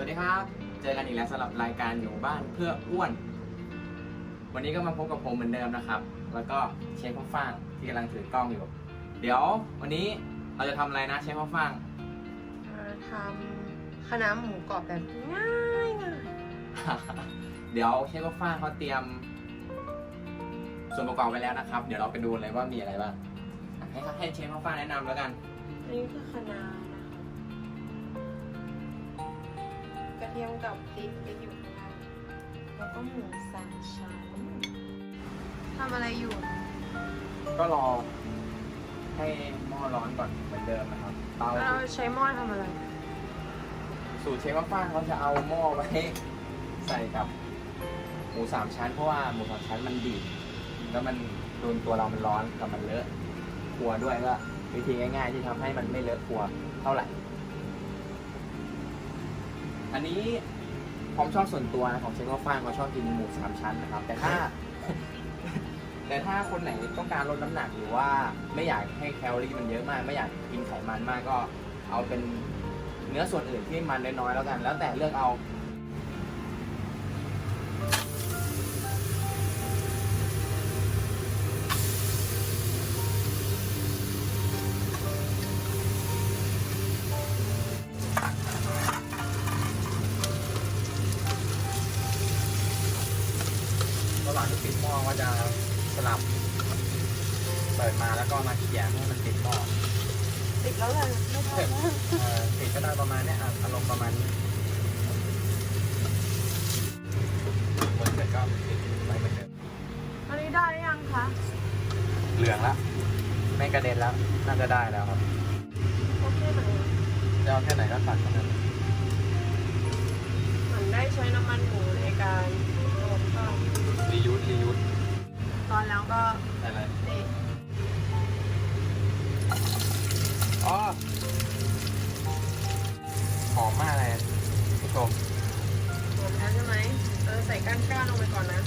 สวัสดีครับ เจอกันอีกแล้วสำหรับรายการอยู่บ้านเพื่ออ้วน วันนี้ก็มาพบกับผมเหมือนเดิมนะครับ แล้วก็เชฟข้าวฟ่างที่กำลังถือกล้องอยู่ เดี๋ยววันนี้เราจะทำอะไรนะเชฟข้าวฟ่างมาทำคณะน้าหมูกรอบแบบง่ายง่ายเดี๋ยวเชฟข้าวฟ่างเขาเตรียม ส่วนประกอบไว้แล้วนะครับ เดี๋ยวเราไปดูเลยว่ามีอะไรบ้างอะให้ให้เชฟข้าวฟ่างแนะนำแล้วกันอันนี้คือคะน้านะ ทียมกับพริกพริกอยู่ข้างแล้วก็หมูสามชั้นทำอะไรอยู่ ก็รอให้หม้อร้อนก่อนเหมือนเดิมนะครับเตาเราใช้หม้อทำอะไร สูตรเชฟข้าฟ่าเขาจะเอาหม้อไว้ใส่กับหมูสามชั้น เพราะว่าหมูสามชั้นมันดีดแล้วมันโดนตัวเรามันร้อนกับมันเลอะครัวด้วยก็วิธีง่าย ๆ ที่ทำให้มันไม่เลอะครัวเท่าไหร่ อันนี้ความชอบส่วนตัวนะของเชฟข้าวฟ่างเขาชอบกินหมูสามชั้นนะครับ แต่ถ้า แต่ถ้าคนไหนต้องการลดน้ำหนักหรือว่าไม่อยากให้แคลอรี่มันเยอะมาก ไม่อยากกินไขมันมากก็เอาเป็นเนื้อส่วนอื่นที่มันน้อยๆแล้วกัน แล้วแต่เลือกเอา จะสลับ เปิดมาแล้วก็มาเขี่ยให้มันติดหม้อติดแล้วเลยไม่ทำแล้วเอ่อติดก็ได้ประมาณเนี้ยอะอารมณ์ประมาณนี้เหมือนเสร็จก็ติดไว้เหมือนเดิมอันนี้ได้ยังคะเหลืองแล้วไม่กระเด็นแล้ว น่าจะได้แล้วครับโอเคไหมจะเอาแค่ไหนก็ตัดเท่านั้นเหมือนได้ใช้น้ำมันหมูในการโรยข้าว รียูสรียูส ต อนแล้วก็ได้เลยนี่อ๋อหอมมากเลยผู้ชมหมดแล้วใช่ไหมเออใส่ก้านก้านๆลงไปก่อนนะ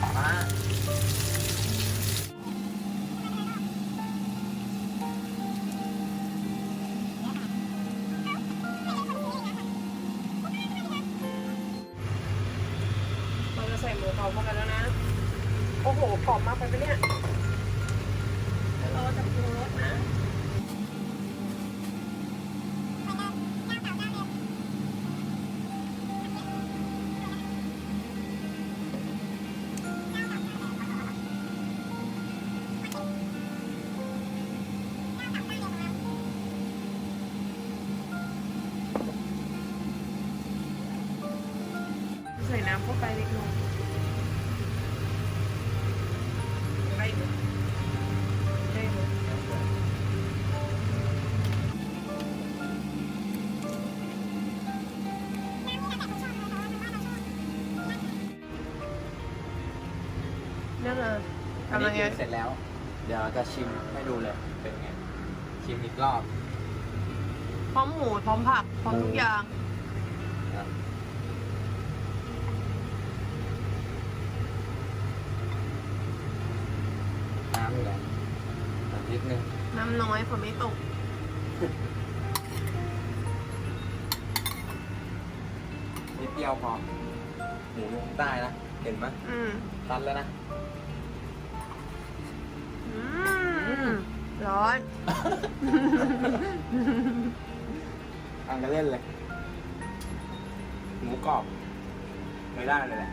หอมมากเราจะใส่หมูกรอบเข้าไปแล้วนะ โอ้โหกรอบมากไปปะเนี่ยราจะปรุงรสนะใส่น้ำเข้าไปเล็กน้อย นั่นน่ะอันทำนี้ยังไง คือเสร็จแล้ว เดี๋ยวจะชิมให้ดูเลยเป็นไง ชิมอีกรอบ พร้อมหมูพร้อมผักพร้อมทุกอย่างนะน้ำอยู่ไหนน้ำนิดนึงน้ำน้อยฝนไม่ตก นิดเดียวพอหมูลงใต้นะ เห็นไหมอืมตันแล้วนะ อืมร้อน อังกันเล่นเลย หมูกรอบ ไม่ได้เลยแหละ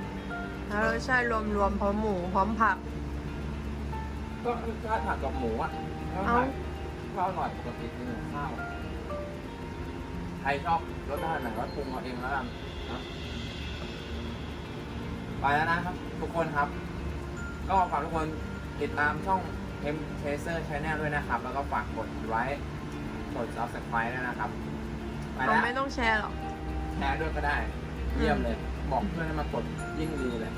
แล้วรสชาติรวมๆพร้อมหมูพร้อมผัก ก็ถ้าผัดกับหมูอะถ้าเอ้าผัดข้าวหน่อยปกติกินกับข้าว ใครชอบรสชาติไหนก็ปรุงเอาเองแล้วกันนะ ไปแล้วนะครับ ทุกคนครับ ก็ฝากทุกคนติดตามช่อง M Chaser Channel ด้วยนะครับ แล้วก็ฝากกดไลค์กด subscribe ด้วยนะครับ ไปเราแล้วไม่ต้องแชร์หรอก แชร์ด้วยก็ได้ เยี่ยมเลย บอกเพื่อนให้มากดยิ่งดีเลย